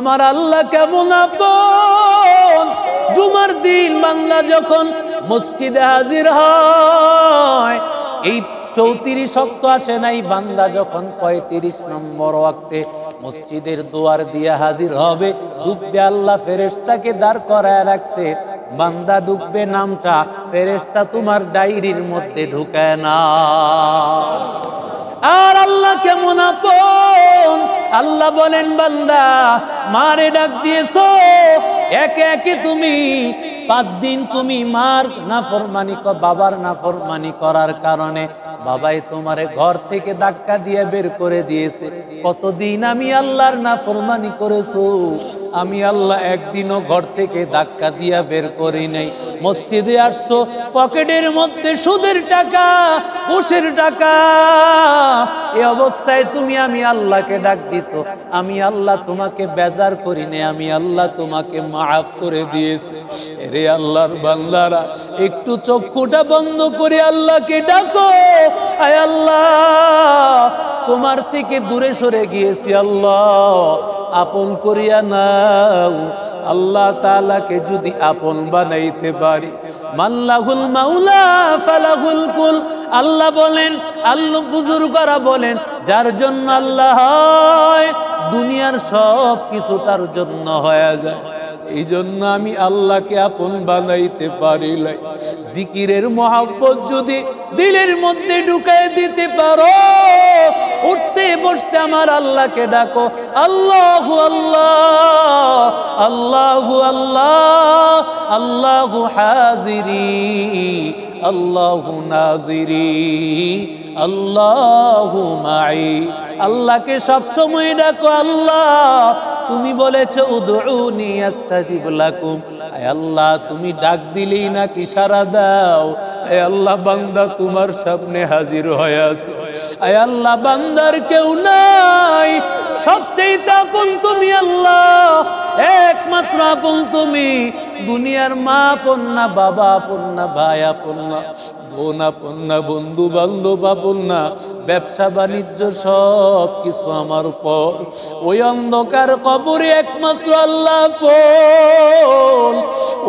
আমার আল্লাহ কেমন আপন? জুমার দিন বাংলা যখন মসজিদে হাজির হয়, এই চৌত্রিশ শক্ত আসে নাই বান্দা যখন পঁয়ত্রিশ নম্বর ওয়াক্তে মসজিদের দোয়ার দিয়ে হাজির হবে, ডুববে আল্লাহ ফেরেস্তাকে দাঁড় করায় রাখছে। বান্দা ডুববে নামটা ফেরেশতা তোমার ডায়েরির মধ্যে ঢুকায় না। আর আল্লাহ কেমন আপন? আল্লাহ বলেন, বান্দা, মারে ডাক দিয়েছ। একে একে তুমি পাঁচ দিন তুমি মার নাফরমানি ক- বাবার না নাফরমানি করার কারণে বাবাই তোমারে ঘর থেকে ধাক্কা দিয়ে বের করে দিয়েছে। কতদিন আমি আল্লাহর না নাফরমানি করেছ? আমি আল্লাহ একদিনও ঘর থেকে ধাক্কা দিয়া বের করি নাই। মসজিদে আসছো, পকেটের মধ্যে সুদের টাকা, ঘুষের টাকা। এ অবস্থায় তুমি আমি আল্লাহকে ডাক দিছো। আমি আল্লাহ তোমাকে বেজার করি নাই, আমি আল্লাহ তোমাকে মাফ করে দিয়েছে। রে আল্লাহর বান্দারা, একটু চক্ষুটা বন্ধ করে আল্লাহকে ডাকো। আয় আল্লাহ, তোমার থেকে দূরে সরে গিয়েছি আল্লাহ। আপন করিয়া নাও। আল্লাহ তাআলাকে যদি আপন বানাইতে পারি। মাল্লাহুল মাউলা ফালাহুল কুল। আল্লাহ বলেন, আল্লাহ বুজুর্গরা বলেন, যার জন্য আল্লাহ হয়, দুনিয়ার সব কিছু তার জন্য হয়ে যায়। এই জন্য আমি আল্লাহকে আপন বানাইতে পারিলাই জিকিরের মহাব্বত যদি দিলের মধ্যে ঢুকাই দিতে পারো। বসতে আমার আল্লাহকে ডাকো। আল্লাহু আল্লাহ আল্লাহু আল্লাহ, আল্লাহু হাজিরি, আল্লাহু নাজিরি, আল্লাহু মাই আল্লাহকে সব সময় ডাকো, আল্লাহ, তুমি বলেছ, উদউনি আস্তাজিব লাকুম। আয় আল্লাহ, তুমি ডাক দিলেই নাকি সারা দাও। আয় আল্লাহ, বান্দা, তোমার সামনে হাজির হয়ে আছে আল্লাহ, বান্দার কেউ নাই। সবচেয়ে আপন তুমি আল্লাহ, একমাত্র আপন তুমি। দুনিয়ার মা আপন না, বাবা আপন না, ভাই আপন না, বোন আপন না বন্ধু বান্ধব আপন না। ব্যবসা, বাণিজ্য সব কিছু আমার উপর। ওই অন্ধকার কবরে একমাত্র আল্লাহ আপন।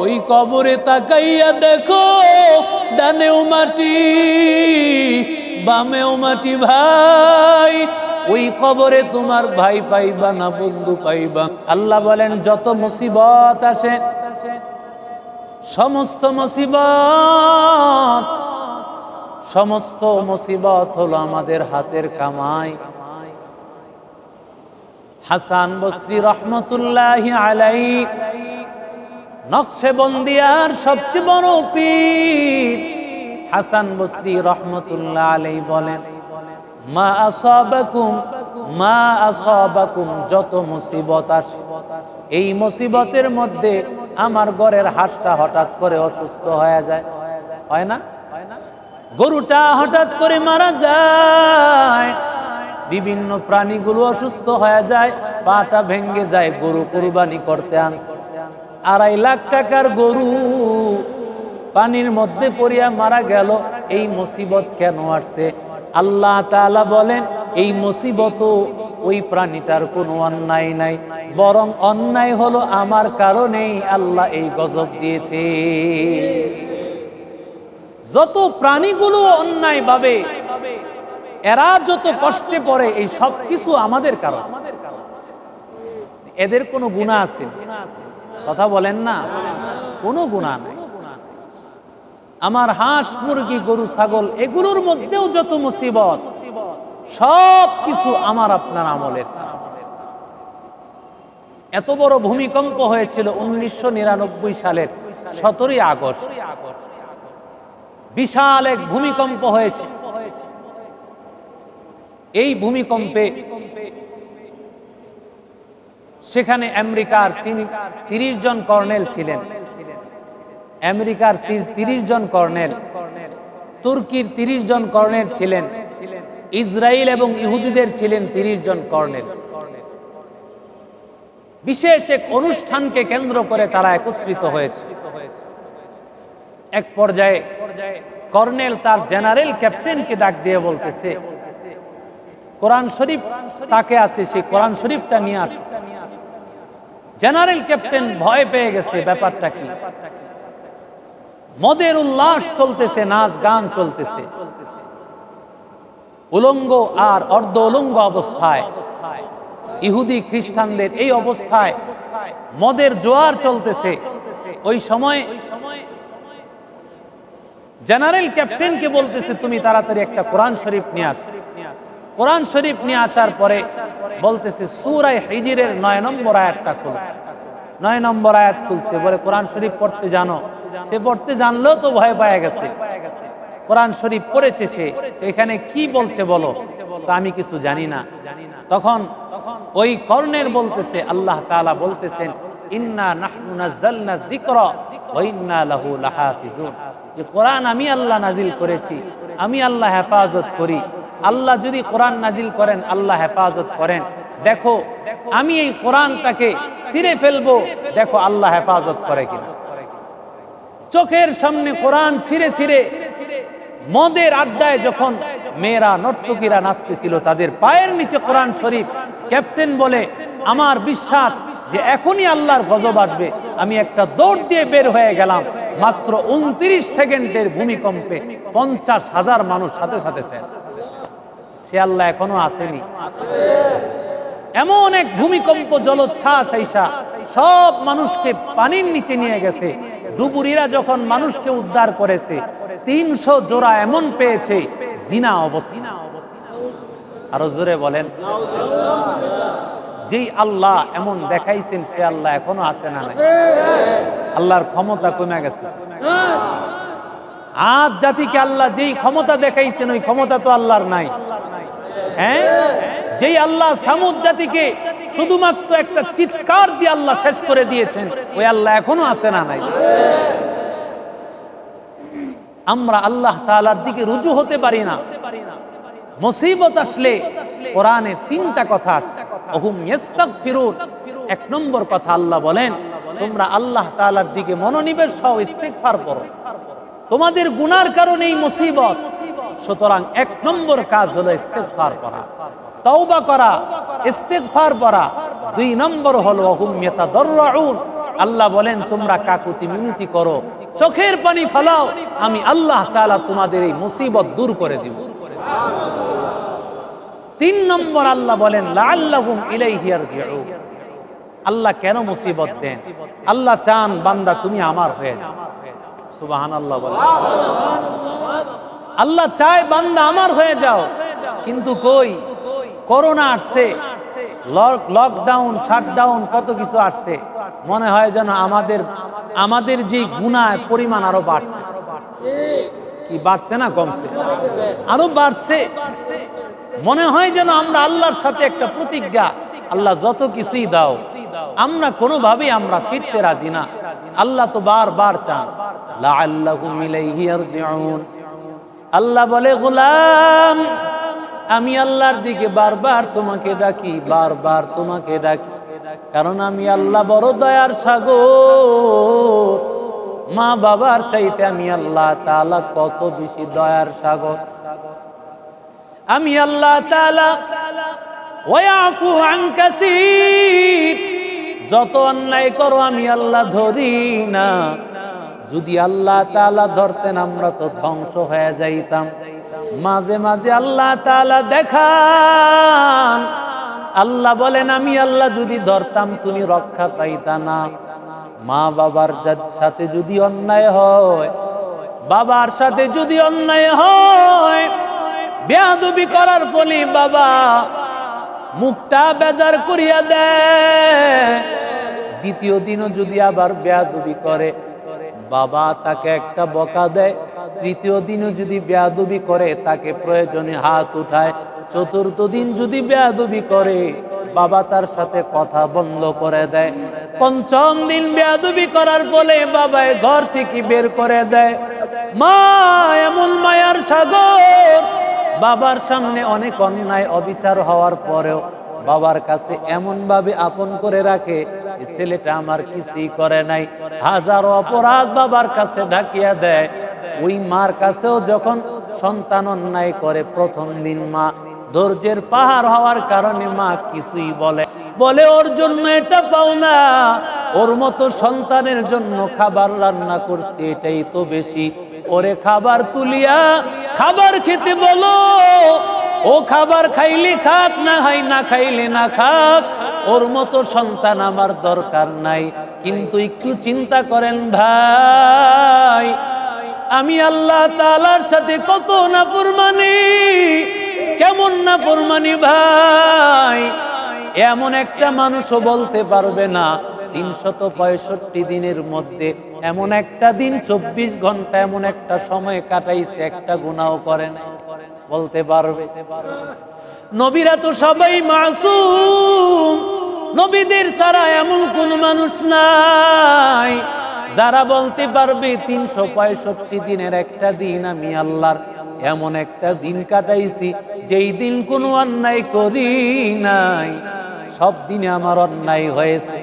ওই কবরে তাকাইয়া দেখো, ডানেও মাটি। বামেও মাটি ভাই, ওই কবরে তোমার ভাই পাইবা না, বন্ধু পাইবা। আল্লাহ বলেন, যত মুসিবত আসে, সমস্ত মুসিবত সমস্ত মুসিবত হলো আমাদের হাতের কামাই। হাসান বসরি রহমতুল্লাহ আলাই নকশে বন্দিয়ার সবচেয়ে বড় পীর। হাসান বসরি রহমতুল্লাহ আলাই বলেন, মা আসাবাকুম মা আসাবাকুম, যত মুসিবত আসে, এই মুসিবতের মধ্যে আমার ঘরের হাঁসটা হঠাৎ করে অসুস্থ হয়ে যায়। হয় না? গরুটা হঠাৎ করে মারা যায়, বিভিন্ন প্রাণীগুলো অসুস্থ হয়ে যায়, পাটা ভেঙ্গে যায়, গরু কুরবানি করতে আনছে। আড়াই লাখ টাকার গরু পানির মধ্যে পড়িয়া মারা গেল, এই মুসিবত কেন আসছে? আল্লাহ তাআলা বলেন, এই মুসিবত ওই প্রাণীটার কোনো অন্যায় নাই, বরং অন্যায় হলো আমার কারণেই আল্লাহ এই গজব দিয়েছে। যত প্রাণীগুলো অন্যায় ভাবে, এরা যত কষ্টে পড়ে, এই সব কিছু আমাদের কারণ। এদের কোনো গুণা আছে? কথা বলেন না। কোনো গুণা নাই। আমার হাঁস, মুরগি, গরু, ছাগল, এগুলোর মধ্যেও যত মুসিবত, সব কিছু আমার আপনার আমলের এত বড় ভূমিকম্প হয়েছিল উনিশশো নিরানব্বই সালের সতেরোই আগস্ট। বিশাল এক ভূমিকম্প হয়েছে। এই ভূমিকম্পে সেখানে আমেরিকার তিরিশ জন কর্নেল ছিলেন। আমেরিকার তিরিশ জন কর্নেল। তুর্কির তিরিশ জন কর্নেল ছিলেন। ইসরায়েল এবং ইহুদিদের ছিলেন তিরিশ জন কর্নেল। বিশেষ এক অনুষ্ঠানকে কেন্দ্র করে তারা একত্রিত হয়েছে। এক পর্যায়ে কর্নেল তার জেনারেল ক্যাপ্টেনকে ডাক দিয়ে বলতেছে, কোরআন শরীফ তাকে আছে, সেই কোরআন শরীফটা নিয়ে আসো। জেনারেল ক্যাপ্টেন ভয় পেয়ে গেছে, ব্যাপারটা কি? মদের উল্লাস চলতেছে, নাচ গান চলতেছে। উলঙ্গ আর অর্ধ উলঙ্গ অবস্থায়, ইহুদি খ্রিস্টানদের এই অবস্থায় মদের জোয়ার চলতেছে। ওই সময় জেনারেল ক্যাপ্টেনকে বলতেছে, তুমি তাড়াতাড়ি একটা কোরআন শরীফ নিয়ে আস। কোরআন শরীফ নিয়ে আসার পরে বলতেছে সুরাই হিজিরের নয় নম্বর আয়াতটা খুল। নয় নম্বর আয়াত খুলছে, বলে কোরআন শরীফ পড়তে জানো। সে পড়তে জানলেও তো ভয় পায় গেছে। কোরআন শরীফ পড়েছে সে এখানে কি বলছে বলো? আমি কিছু জানি না। তখন ওই কর্ণের বলতেছে, আল্লাহ তাআলা বলতেছেন, ইন্না কোরআন আমি আল্লাহ নাজিল করেছি, আমি আল্লাহ হেফাজত করি। আল্লাহ যদি কোরআন নাজিল করেন, আল্লাহ হেফাজত করেন। দেখো, আমি এই কোরআনটাকে ছিঁড়ে ফেলব। দেখো, আল্লাহ হেফাজত করে কিনা। চোখের সামনে কোরআন ছিঁড়ে ছিঁড়ে মদের আড্ডায় যখন মেয়েরা, নর্তকীরা নাচতেছিল, তাদের পায়ের নিচে কোরআন শরীফ, ক্যাপ্টেন বলে, আমার বিশ্বাস যে এখনই আল্লাহর গজব আসবে। আমি একটা দৌড় দিয়ে বের হয়ে গেলাম, মাত্র উনত্রিশ সেকেন্ডের ভূমিকম্পে পঞ্চাশ হাজার মানুষ সাথে সাথে শেষ। সে আল্লাহ এখনও আসেনি। এমন এক ভূমিকম্প জলোচ্ছ্বাস আইসা সব মানুষকে পানির নিচে নিয়ে গেছে। ডুবুরিরা যখন মানুষকে উদ্ধার করেছে, তিনশো জোড়া এমন পেয়েছে, জিনা অবস্থা। আরও জোরে বলেন। যেই আল্লাহ এমন দেখাইছেন, সে আল্লাহ এখনও আছে না আল্লাহর ক্ষমতা কমে গেছে। আজ জাতিকে আল্লাহ যেই ক্ষমতা দেখাইছেন, ওই ক্ষমতা তো আল্লাহর নাই। হ্যাঁ? যেই আল্লাহ সামুদ জাতিকে শুধুমাত্র একটা চিৎকার দিয়ে আল্লাহ শেষ করে দিয়েছেন, ওই আল্লাহ এখনও আছে না নাই? আমরা আল্লাহ তাআলার দিকে রুজু হতে পারি না। মুসিবত আসলে কোরআনে তিনটা কথা আসছে। এক নম্বর কথা আল্লাহ বলেন, তোমরা আল্লাহ তালার দিকে মনোনিবেশ হও, ইস্তিগফার করো। তোমাদের গুনার কারণে এই মুসিবত। সুতরাং এক নম্বর কাজ হলো ইস্তেগফার করা। তওবা করা, ইস্তেগফার করা দুই নম্বর হলো হুম ইয়াতাদাররুন আল্লাহ বলেন, তোমরা কাকুতি মিনতি করো, চোখের পানি ফেলাও, আমি আল্লাহ তাআলা তোমাদের এই মুসিবত দূর করে দিব। তিন নম্বর আল্লাহ বলেন, লাআল্লাহুম ইলাইহি ইয়ারজিউন। আল্লাহ কেন মুসিবত দেন? আল্লাহ চান, বান্দা, তুমি আমার হয়ে যাও। সুবাহান আল্লাহ বলে আল্লাহ চায়, বান্দা আমার হয়ে যাও। কিন্তু কই? করোনা আসছে লকডাউন শাটডাউন কত কিছু আসছে। মনে হয় যেন আমাদের আমাদের যে গুণায় পরিমাণ আরও বাড়ছে। কি বাড়ছে না কমছে? আরও বাড়ছে। মনে হয় যেন আমরা আল্লাহর সাথে একটা প্রতিজ্ঞা, আল্লাহ যত কিছুই দাও, আমরা কোনোভাবেই আমরা ফিরতে রাজি না। আল্লাহ তো বার বারবার চান আল্লাহ বলে, গোলাম আমি আল্লাহর দিকে বারবার তোমাকে ডাকি, বারবার তোমাকে ডাকি। কারণ আমি আল্লাহ বড় দয়ার সাগর। মা বাবার চাইতে আমি আল্লাহ তালা কত বেশি দয়ার সাগর। আমি আল্লাহ কাসীর। যত অন্যায় করো আমি আল্লাহ ধরি না। যদি আল্লাহ তাআলা ধরতেন আমরা তো ধ্বংস হয়ে যাইতাম। মাঝে মাঝে আল্লাহ তালা দেখান। আল্লাহ বলেন, আমি আল্লাহ যদি ধরতাম, তুমি রক্ষা পাইতা না। মা বাবার সাথে যদি অন্যায় হয়, বাবার সাথে যদি অন্যায় হয়, বেয়াদবি করার ফলে বাবা মুখটা বেজার করিয়া দেয়। দ্বিতীয় দিনও যদি আবার বেয়াদবি করে, বাবা তাকে একটা বকা দেয়। তৃতীয় দিনও যদি বেয়াদবি করে, তাকে প্রয়োজনে হাত উঠায়। চতুর্থ দিন যদি বেয়াদবি করে, বাবা তার সাথে কথা বন্ধ করে দেয়। পঞ্চম দিন বেয়াদবি করার ফলে বাবায় ঘর থেকে বের করে দেয়। মা, এমন মায়ার সাগর। বাবার সামনে অনেক অন্যায় অবিচার হওয়ার পরেও বাবার কাছে এমন ভাবে আপন করে রাখে "এ ছেলেটা আমার কিছুই করে নাই। হাজারো অপরাধ বাবার কাছে ঢাকিয়া দেয়। ওই মার কাছেও যখন সন্তান অন্যায় করে, প্রথম দিন মা ধৈর্যের পাহাড় হওয়ার কারণে মা কিছুই বলে। বলে, ওর জন্য এটা পাও না। ওর মতো সন্তানের জন্য খাবার রান্না করছি, এটাই তো বেশি। ওরে খাবার তুলিয়া খাবার খেতে বলো। ও খাবার খাইলে খাক, না হাই না খাইলে না খাক। ওর মতো সন্তান আমার দরকার নাই। কিন্তু একটু চিন্তা করেন ভাই, আমি আল্লাহ তালার সাথে কত না ফুরমানি কেমন না ফুরমানি ভাই? এমন একটা মানুষও বলতে পারবে না, তিনশত পঁয়ষট্টি দিনের মধ্যে এমন একটা দিন, চব্বিশ ঘণ্টা এমন একটা সময় কাটাইছে, একটা গুণাও করে না বলতে পারবে? নবীরা তো সবাই মাসুম। নবীদের ছাড়া এমন কোন মানুষ নাই। যারা বলতে পারবে তিনশো পঁয়ষট্টি দিনের একটা দিন আমি আল্লাহর এমন একটা দিন কাটাইছি, যেই দিন কোনো অন্যায় করি নাই। সব দিনে আমার অন্যায় হয়েছে।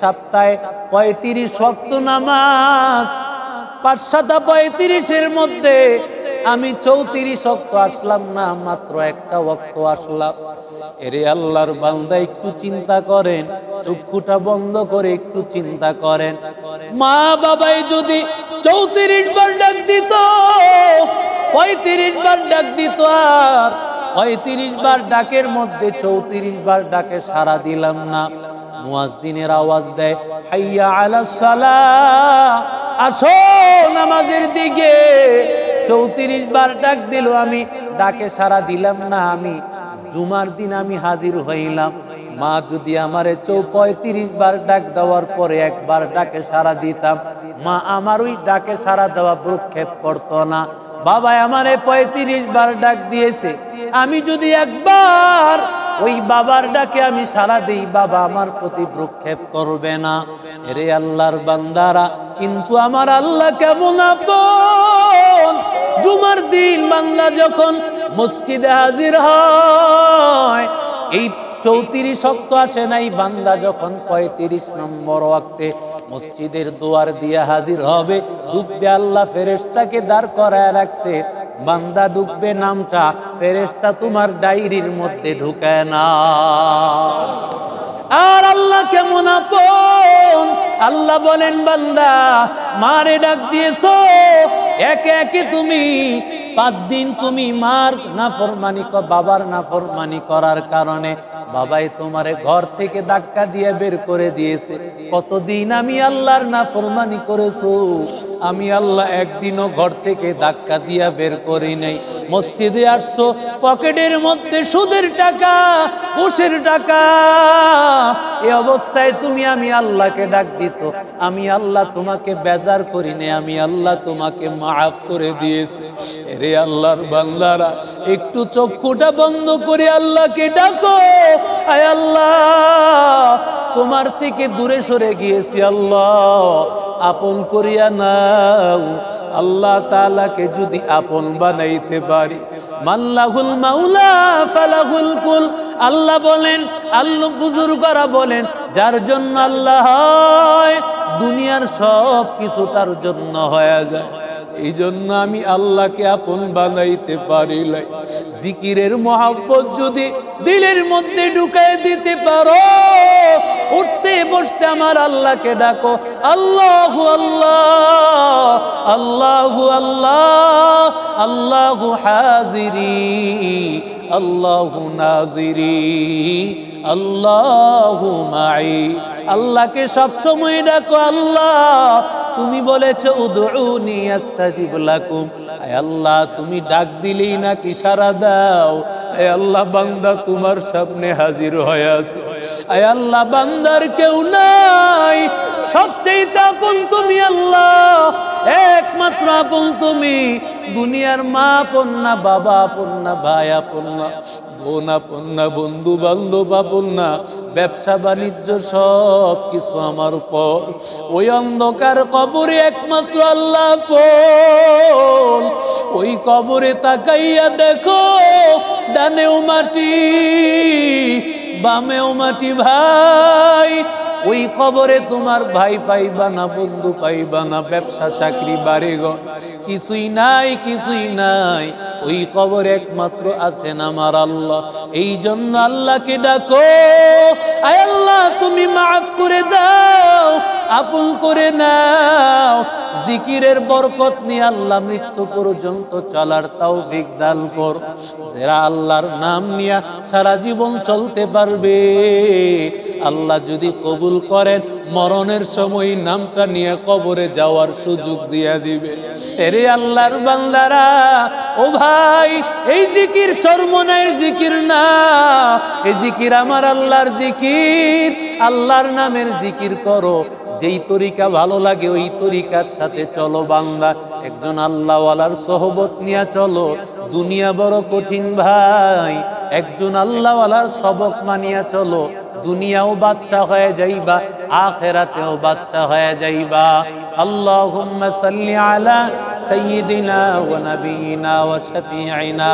সপ্তাহে পঁয়ত্রিশ শক্ত নামাজ পাঁচশাটা পঁয়ত্রিশের মধ্যে আমি চৌত্রিশ অক্ত আসলাম না, মাত্র একটা অক্ত আসলাম। এরে আল্লাহর বান্দা, একটু চিন্তা করেন, চক্ষুটা বন্ধ করে একটু চিন্তা করেন। মা বাবাই যদি চৌত্রিশ বার ডাক দিত, পঁয়ত্রিশ বার ডাক দিত আর পঁয়ত্রিশ বার ডাকের মধ্যে চৌত্রিশ বার ডাকে সারা দিলাম না। মুয়াজ্জিনের আওয়াজ দেয়, হাইয়া আলা সালাহ, আসো নামাজের দিকে। চৌত্রিশ বার ডাক দিল আমি। ডাকে সারা দিলাম না আমি। জুমার দিন আমি হাজির হইলাম। মা যদি আমারে চৌ পঁয়ত্রিশ বার ডাক দেওয়ার পরে একবার ডাকে সারা দিতাম। মা আমার ওই ডাকে সারা দেওয়া প্রক্ষেপ করতো না। বাবা আমারে পঁয়ত্রিশ বার ডাক দিয়েছে। আমি যদি একবার ওই বাবার ডাকে আমি সারা দিই, বাবা আমার প্রতি প্রক্ষেপ করবে না। রে আল্লাহর বান্দারা, কিন্তু আমার আল্লাহ কেমন আপন? জুমার দিন বান্দা যখন মসজিদে হাজির হয়, এই চৌত্রিশ শক্ত আসে নাই বান্দা যখন পঁয়ত্রিশ নম্বর ওয়াক্তে মসজিদের দুয়ার দিয়ে হাজির হবে, ডুববে আল্লাহ ফেরেশতাকে দাঁড় করায় রাখছে। বান্দা ডুববে নামটা ফেরেশতা তোমার ডায়েরির মধ্যে ঢুকায় না। আর আল্লাহ কেমন আপন? আল্লাহ বলেন, বান্দা, মারে ডাক দিয়েছ একে একে তুমি পাঁচ দিন তুমি মার নাফরমানি কর, বাবার না নাফরমানি করার কারণে বাবাই তোমার ঘর থেকে ধাক্কা দিয়ে বের করে দিয়েছে। কতদিন আমি আল্লাহর না নাফরমানি করেছ? আমি আল্লাহ একদিনও ঘর থেকে ধাক্কা দিয়া বের করি নাই। মসজিদে আসছো, পকেটের মধ্যে সুদের টাকা, ঘুষের টাকা। এ অবস্থায় তুমি আমি আল্লাহকে ডাক দিছো। আমি আল্লাহ তোমাকে বেজার করি নাই, আমি আল্লাহ তোমাকে মাফ করে দিয়েছি। রে আল্লাহর বান্দারা, একটু চক্ষুটা বন্ধ করে আল্লাহকে ডাকো। আয় আল্লাহ, তোমার থেকে দূরে সরে গিয়েছি আল্লাহ। আপন করিয়া নাও। আল্লাহ তালাকে যদি আপন বানাইতে পারি। মাল্লাহুল মাউলা ফালাহুল কুল। আল্লাহ বলেন আল্লাহ বুজুর্গরা বলেন, যার জন্য আল্লাহ হয়, দুনিয়ার সব কিছু তার জন্য হয়ে যায়। এই জন্য আমি আল্লাহকে আপন বানাইতে পারিলাই জিকিরের মহাব্বত যদি দিলের মধ্যে ঢুকাই দিতে পারো উঠতে বসতে আমার আল্লাহকে ডাকো। আল্লাহ আল্লাহ আল্লাহ আল্লাহ আল্লাহ হাজিরি, আল্লাহ নাজিরি, আল্লাহ মাই আল্লাহকে সব সময় ডাকো, আল্লাহ, তুমি বলেছ, উদউনি আস্তাজিব লাকুম। আল্লাহ, তুমি ডাক দিলেই না কি সারা দাও। আয় আল্লাহ, বান্দা তোমার সামনে হাজির হয়ে আছো। আয় আল্লাহ, বান্দার কেউ নাই। সবচেয়ে তখন তুমি আল্লাহ। একমাত্র আপন তুমি। দুনিয়ার মা আপন না বাবা আপন না ভাই আপন না বোন আপন না বন্ধু বান্ধব আপন না ব্যবসা বাণিজ্য সব কিছু আমার উপর। ওই অন্ধকার কবরে একমাত্র আল্লাহ আপন ওই কবরে তাকাইয়া দেখো, ডানেও মাটি, বামেও মাটি ভাই। ওই কবরে তোমার ভাই পাইবা না, বন্ধু পাইবা না, ব্যবসা, চাকরি, বাড়ে গ। কিছুই নাই কিছুই নাই। ওই কবর একমাত্র আছে না আমার আল্লাহ। এই জন্য আল্লাহকে ডাকো। আল্লাহ, তুমি মাফ করে দাও আপুল করে নাও। জিকিরের বরকত নিয়ে আল্লাহ মৃত্যু পর্যন্ত চলার তাও দান কর। যারা আল্লাহর নাম নিয়ে সারা জীবন চলতে পারবে, আল্লাহ যদি কবুল করেন, মরণের সময় নামটা নিয়ে কবরে যাওয়ার সুযোগ দিয়া দিবে। এরে আল্লাহর বান্দারা, ও ভাই, এই জিকির চরমনায়ের জিকির না। এই জিকির আমার আল্লাহর জিকির, আল্লাহর নামের জিকির করো। যেই তরিকা ভালো লাগে, ওই তরিকার সাথে চলো বান্দা একজন আল্লাহওয়ালার সহবত নিয়ে চলো। দুনিয়া বড় কঠিন ভাই। একজন আল্লাহওয়ালার সবক মানিয়া চলো। দুনিয়াও বাদশাহ হয়ে যাইবা, আখেরাতেও বাদশা হয়ে যাইবা। আল্লাহুম্মা সাল্লি আলা সাইয়্যিদিনা ওয়া নাবিয়িনা ওয়া শাফিঈনা